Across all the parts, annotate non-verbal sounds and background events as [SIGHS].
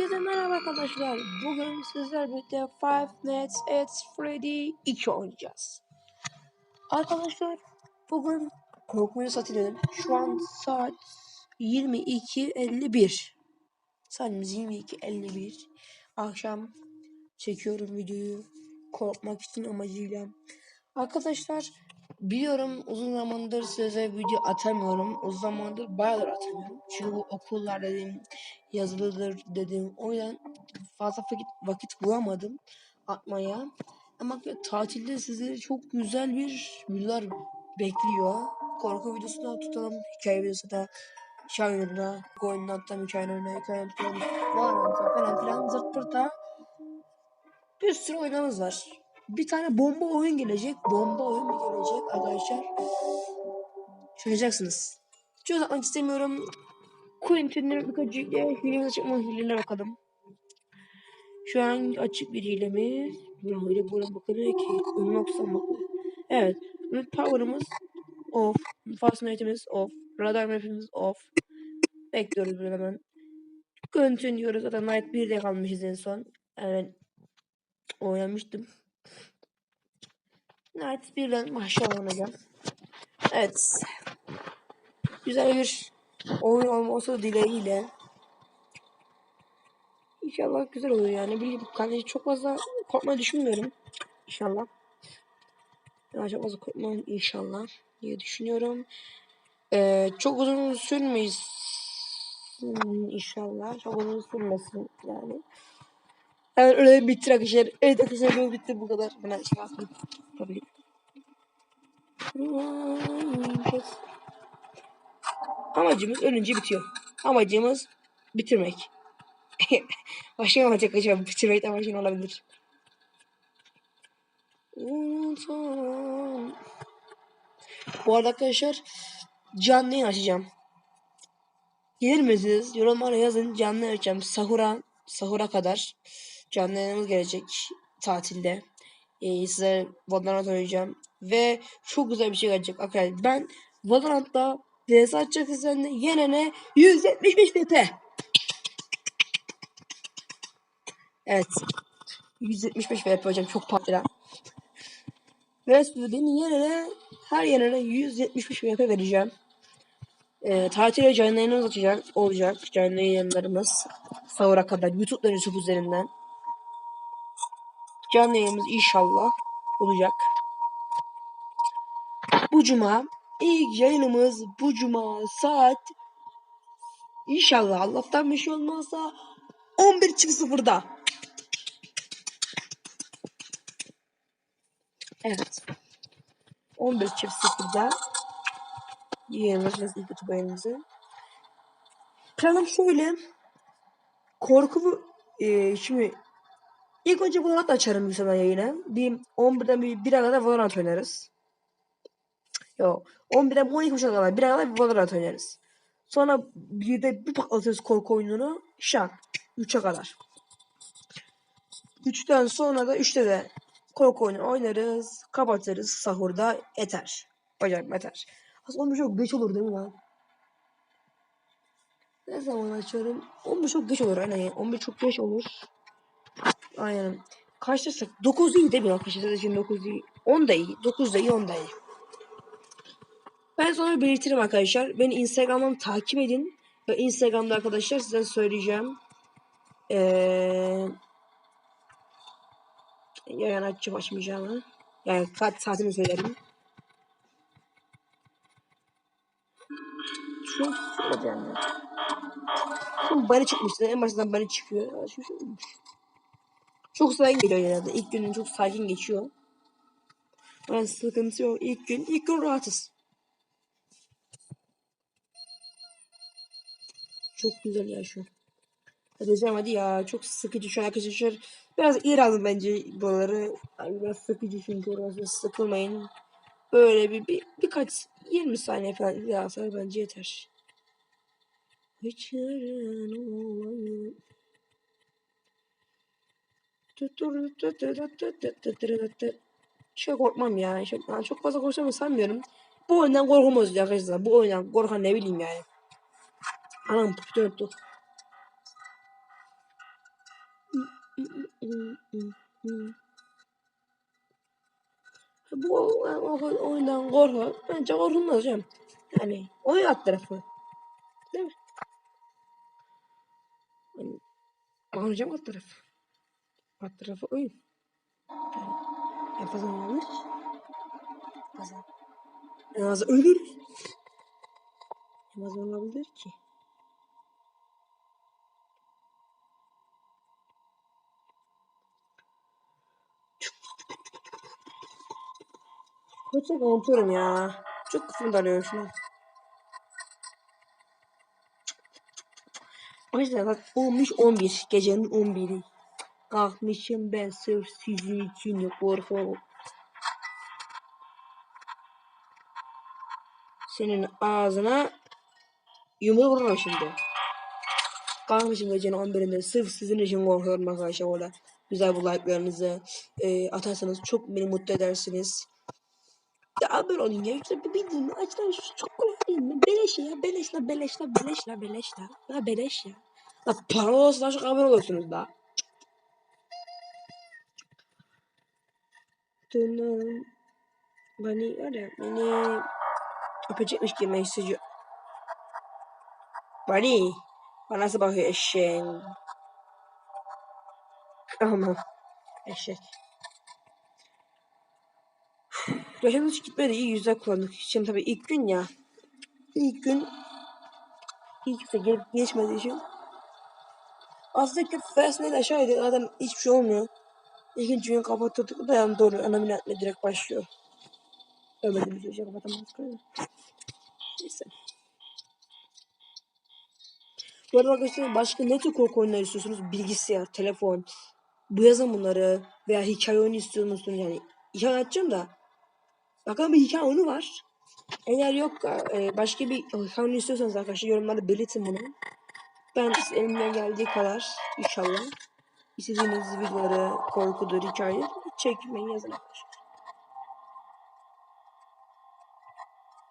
Herkese merhaba arkadaşlar. Bugün sizler birlikte Five Nights at Freddy 2 oynayacağız. Arkadaşlar bugün korkmayı satın Şu an saat 22.51. Saatimiz 22.51. Akşam çekiyorum videoyu korkmak için amacıyla. Arkadaşlar biliyorum uzun zamandır size video atamıyorum. Uzun zamandır bayağıdır atamıyorum. Çünkü bu okullar dedim yazılıdır dedim. O yüzden fazla vakit, vakit bulamadım atmaya. Ama tatilde sizleri çok güzel bir videolar bekliyor. Korku videosu da tutalım. Hikaye videosu da Şahin'de, Goynat'ta hikayelerine, hikaye tutalım. Valorant'a falan filan zırt pırta. Bir sürü oyunumuz var. Bir tane bomba oyun gelecek. Bomba oyun gelecek arkadaşlar? Şaşacaksınız. Çok uzatmak istemiyorum. Quentin'in birkaç hilemize çıkma hileler bakalım. Şu an açık bir hilemiz. Bir hile buna bakılıyor ki. Unlock'san bakılıyor. Evet. Power'ımız off. Fascinate'imiz off. Radar map'imiz off. Bekliyoruz böyle hemen. Continue diyoruz. Zaten Night 1'de kalmışız en son. Evet. Oynamıştım. Night 1'den maşallah oynayacağım. Evet. Güzel bir oyun olması dileğiyle. İnşallah güzel olur yani. Bilmiyorum. Kardeşi çok fazla korkmayı düşünmüyorum. İnşallah. Yani çok fazla korkmayın inşallah diye düşünüyorum. Ee, çok uzun sürmeyiz inşallah. Çok uzun sürmesin yani. Yani öyle bitti arkadaşlar. Evet arkadaşlar böyle bitti bu kadar. Ben şey yapayım. Tabii. Amacımız ölünce bitiyor. Amacımız bitirmek. [LAUGHS] Başka amaç arkadaşlar bitirmek amacın olabilir. Bu arada arkadaşlar canlı açacağım. Gelir misiniz? Yorumlara yazın canlı açacağım. Sahura, sahura kadar canlı yayınımız gelecek tatilde. Ee, size Valorant oynayacağım. Ve çok güzel bir şey gelecek arkadaşlar. Ben Valorant'ta DS açacak üzerinde yenene 175 PP. Evet. 175 VP hocam çok. Ve benim yerine her yerine 175 VP vereceğim. E, tatile canlı yayınımız açacak, olacak. Canlı yayınlarımız sahura kadar YouTube üzerinden. Canlı yayınımız inşallah olacak. Bu cuma ilk yayınımız bu cuma saat inşallah Allah'tan bir şey olmazsa 11.00'da. Evet. 11.00'da yayınlayacağız ilk YouTube yayınımızı. Planım şöyle. Korku e, şimdi ilk önce Valorant açarım bir sana yayına. Bir 11'den bir 1'e kadar Valorant oynarız. Yo 11'den 12.30'a kadar 1'e kadar Valorant oynarız. Sonra bir de bir patlatırız korku oyununu. Şak. 3'e kadar. 3'ten sonra da 3'te de korku oyunu oynarız. Kapatırız. Sahurda eter. Hocam eter. Aslında 11 çok geç olur değil mi lan? Ne zaman açıyorum? 11 çok geç olur. Aynen 11 çok geç olur. Aynen. Kaçtırsak? 9 iyi değil mi arkadaşlar? Şimdi 9 iyi. 10 da iyi. 9 da iyi 10 da iyi. Ben sonra belirtirim arkadaşlar. Beni Instagram'dan takip edin. Ve Instagram'da arkadaşlar size söyleyeceğim. Ee, yayın açıp açmayacağımı. Yani kaç saatini söylerim. Şu söyleyeceğim. Şimdi bana çıkmıştı. En başından bana çıkıyor. Şu, şu, çok sakin geliyor genelde. İlk günün çok sakin geçiyor. Ben sıkıntı yok. İlk gün, ilk gün rahatız. Çok güzel ya şu. Hadi hadi ya. Çok sıkıcı şu arkadaşlar. Biraz iyi aldım bence buraları. Yani biraz sıkıcı çünkü orası sıkılmayın. Böyle bir, bir birkaç 20 saniye falan yazar bence yeter. Hiçlerin olayı. Şey korkmam ya. Şey, yani çok fazla korkacağımı sanmıyorum. Bu oyundan korkumuz arkadaşlar. Bu oyundan korkan ne bileyim yani. Anam pütü öptü. Bu oyundan korku. Bence korkulmaz hocam. Yani oyun alt tarafı. Değil mi? Hocam alt tarafı. Alt tarafı oyun. Yani, en fazla ne olur? Fazla. En az ölür. En az olabilir ki. Koçak unutuyorum ya. Çok kafam darıyor şuna. O yüzden bak olmuş 11. Gecenin 11'i. Kalkmışım ben sırf sizin için korkuyorum. Senin ağzına yumruğu vururum şimdi. Kalkmışım gecenin 11'inde sırf sizin için korkuyorum arkadaşlar orada. Güzel bu like'larınızı e, atarsanız çok beni mutlu edersiniz. Ya abone olun ya. İşte bir bildiğin açlar şu çok kolay değil mi? Beleş ya. Beleş la beleş la beleş la beleş la. La beleş ya. La para olsa şu abone olursunuz da. Dönüm. Beni var ya beni öpecekmiş gibi hissediyor. Bani. Bana nasıl bakıyor eşeğin. Aman. Eşek. [SIGHS] Yaşamımız hiç gitmedi. iyi yüzler kullandık. Şimdi tabii ilk gün ya. İlk gün hiç kimse gelip geçmediği için. Aslında ilk gün Fastnet aşağıydı. Zaten hiçbir şey olmuyor. İkinci gün kapatıyorduk. Da yani doğru. Ana minatla direkt başlıyor. Ölmediğimiz bir şey kapatamazdık öyle. Neyse. Bu arada arkadaşlar başka ne tür korku oyunları istiyorsunuz? Bilgisayar, telefon. Bu yazın bunları. Veya hikaye oyunu istiyor musunuz? Yani hikaye açacağım da. Bakalım bir hikaye oyunu var. Eğer yok e, başka bir hikaye oyunu istiyorsanız arkadaşlar yorumlarda belirtin bunu. Ben elimden geldiği kadar inşallah istediğiniz videoları, korkudur, hikaye çekmeyi yazın arkadaşlar.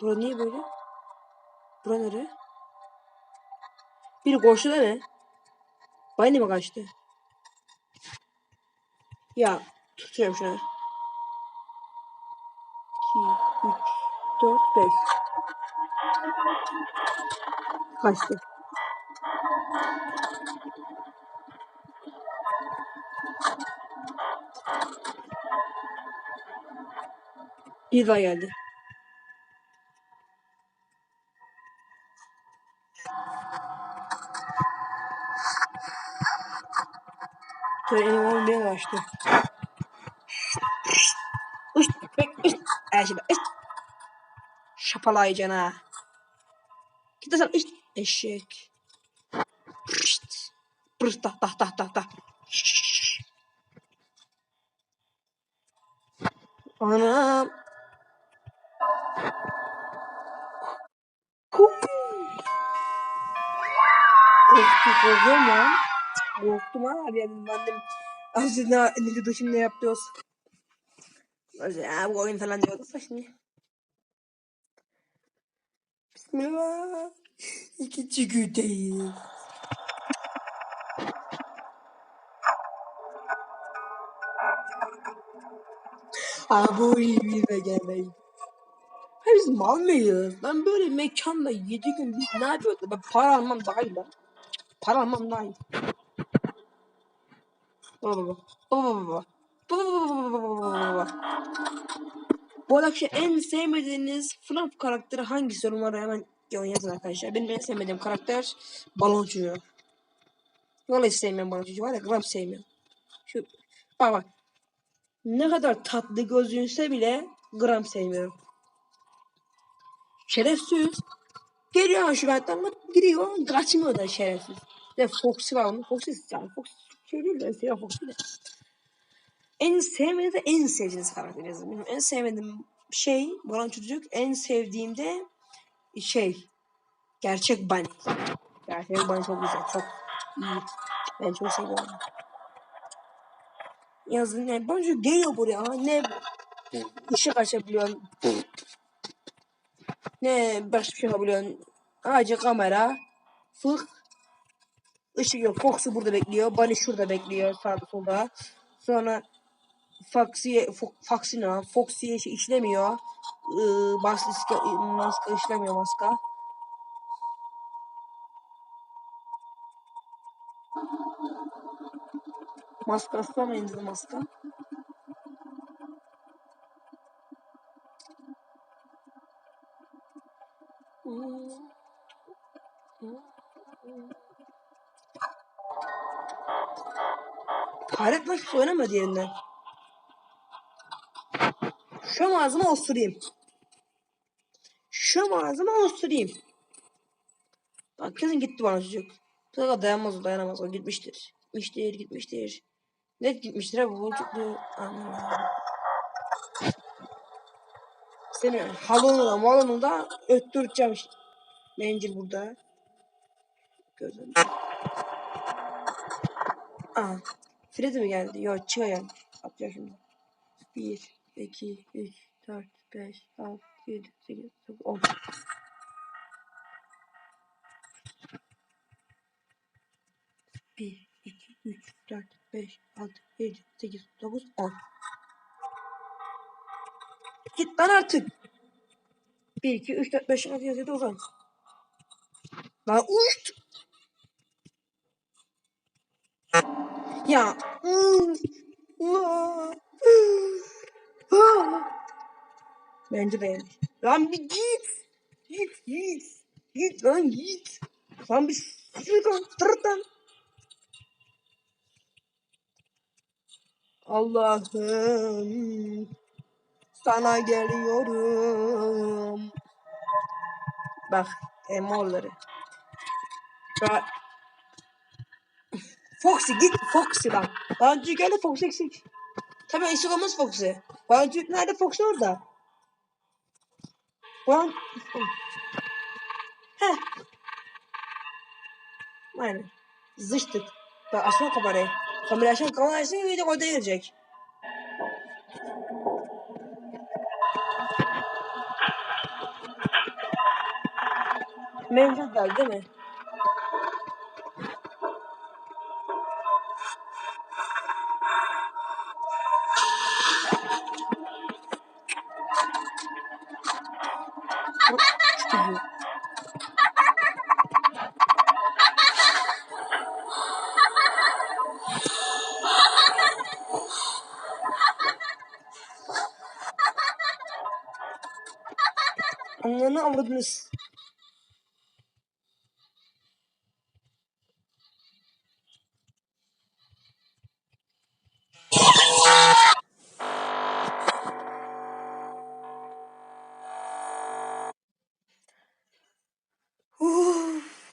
Bura niye böyle? Bura nere? Biri koştu da ne? Bana mi kaçtı? Ya tutuyorum şuna. 2, 3, 4, 5. Kaçtı. Daha geldi. Benim oğlum beni kaçtı. Üş, bek, üş. Her şeyde, üş. Şapalayıcan ha. Git sen, üş. Eşek. Pırşt. Pırşt, tah, tah, tah, tah. Şşş. Anam. Korkuyorum lan. Korktum abi ya dedim ben de aslında şimdi ne yapıyoruz? Ya bu oyun falan diyoruz da şimdi. Bismillah. [LAUGHS] İkinci gündeyiz. Bir ve gelmeyin. Hayır biz mal mıyız? Ben böyle mekanda 7 gün biz ne yapıyorduk? Ben para almam daha iyi lan. Para almam iyi. Baba baba. Baba baba. Baba baba baba baba baba. Bu arkadaşlar en sevmediğiniz FNAF karakteri hangisi yorumlara hemen yazın arkadaşlar. Benim en sevmediğim karakter balon çocuğu. Vallahi sevmiyorum balon çocuğu var ya gram sevmiyorum. Şu bak bak. Ne kadar tatlı gözünse bile gram sevmiyorum. Şerefsiz. Geliyor benden giriyor kaçmıyor da şerefsiz. Ve Foxy var onun. Foxy yani Foxy şey değil de seviyorum Foxy de. En sevmediğim de en sevdiğiniz karakter yazın. Benim en sevmediğim şey Baran Çocuk. En sevdiğim de şey gerçek Bunny. Gerçek Bunny çok güzel. Çok iyi. Ben çok seviyorum. Yazın Baran Çocuk geliyor buraya. Ne ışık açabiliyorsun. Ne başka bir şey yapabiliyorsun. Ağacı kamera. Fık. Işık yok. Fox'u burada bekliyor. Bunny şurada bekliyor sağda solda. Sonra Foxy'ye Fo- Foxy ne? Foxy'ye şey işlemiyor. Ee, maska, maska işlemiyor maska. Maska ıslamayın dedi maska. Nasıl oynama diğerinden. Şu ağzıma osurayım. Şu ağzıma osurayım. Bak kesin gitti bana çocuk. Bu kadar dayanmaz o dayanamaz o gitmiştir. Gitmiştir gitmiştir. Net gitmiştir abi bu çocuk bu. Aman. Seni halonu da malonu da öttüreceğim. Mencil burada. Gözüm. Aa. Freddy mi geldi? Yok çıkıyor yani. Atacağım şimdi. 1, 2, 3, 4, 5, 6, 7, 8, 9, 10. Bir, iki, üç, dört, beş, altı, yedi, sekiz, dokuz, on. Git lan artık. Bir, iki, üç, dört, beş, altı, yedi, dokuz, on. Lan uç. Ya. Bence beğenmiş. Lan bir git. Git git. Git lan git. Lan bir sıçrık lan. Tırırt lan. Allah'ım. Sana geliyorum. Bak emorları. Bak. Foxy git Foxy lan. Bancı geldi Foxy eksik. Tabii eksik olmaz Foxy. Bancı nerede Foxy orada. Ban... Heh. Aynen. Zıştık. Bak açma kamerayı. Kamerayı açma kamerayı açma video orada girecek. Mevcut değil mi? Ananı avradınız.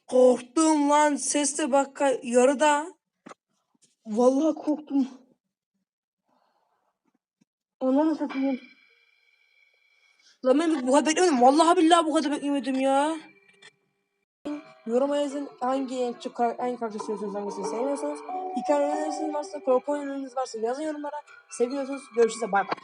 Korktum lan sesle bak yarıda. Vallahi korktum. Ananı satayım. Lan ben bu kadar beklemedim. Vallahi billahi bu kadar beklemedim ya. Yoruma yazın hangi en çok hangi karakter seviyorsunuz hangisini sevmiyorsunuz. Hikaye öneriniz varsa, korku oyunlarınız varsa yazın yorumlara. Seviyorsunuz. Görüşürüz. Bay bay.